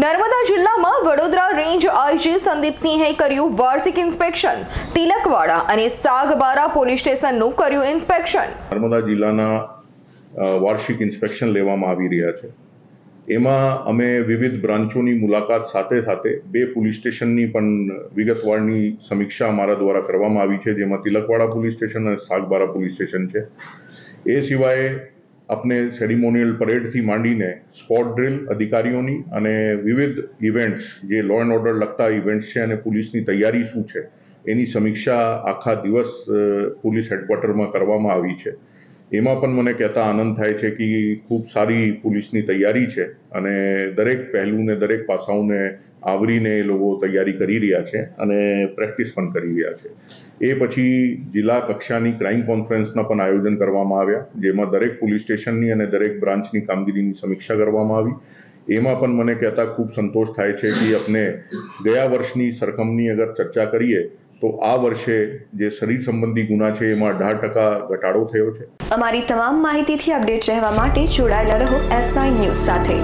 નર્મદા જિલ્લામાં Vadodara range IG સંદીપસિંહે કર્યું વાર્ષિક ઇન્સ્પેક્શન. તિલકવાડા અને સાગબારા પોલીસ સ્ટેશનનું કર્યું ઇન્સ્પેક્શન. નર્મદા જિલ્લાના વાર્ષિક ઇન્સ્પેક્શન લેવામાં આવી રહ્યા છે. એમાં અમે વિવિધ બ્રાન્ચોની મુલાકાત સાથે સાથે બે પોલીસ સ્ટેશનની પણ વિગતવારની સમીક્ષા અમારા દ્વારા કરવામાં આવી છે, જેમાં તિલકવાડા પોલીસ સ્ટેશન અને સાગબારા પોલીસ સ્ટેશન છે. એ સિવાય આપણે સેરિમોનિયલ પરેડથી માંડીને સ્પોટ ડ્રિલ અધિકારીઓની અને વિવિધ ઇવેન્ટ્સ જે લો એન્ડ ઓર્ડર લગતા ઇવેન્ટ્સ છે અને પોલીસની તૈયારી શું છે, એની સમીક્ષા આખા દિવસ પોલીસ હેડક્વાર્ટરમાં કરવામાં આવી છે. એમાં પણ મને કહેતા આનંદ થાય છે કે ખૂબ સારી પોલીસની તૈયારી છે અને દરેક પહેલુંને, દરેક પાસાઓને આવરીને એ લોકો તૈયારી કરી રહ્યા છે અને પ્રેક્ટિસ પણ કરી રહ્યા છે. એ પછી જિલ્લા કક્ષાની ક્રાઇમ કોન્ફરન્સના પણ આયોજન કરવામાં આવ્યા, જેમાં દરેક પોલીસ સ્ટેશનની અને દરેક બ્રાન્ચની કામગીરીની સમીક્ષા કરવામાં આવી. એમાં પણ મને કહેતા ખૂબ સંતોષ થાય છે કે આપણે ગયા વર્ષની સરખામણી અગર ચર્ચા કરીએ તો આ વર્ષે જે શરીર સંબંધી ગુના છે, એમાં અઢાર ટકા ઘટાડો થયો છે. અમારી તમામ માહિતીથી અપડેટ રહેવા માટે જોડાયેલા રહો એસ નાઇન ન્યૂઝ સાથે.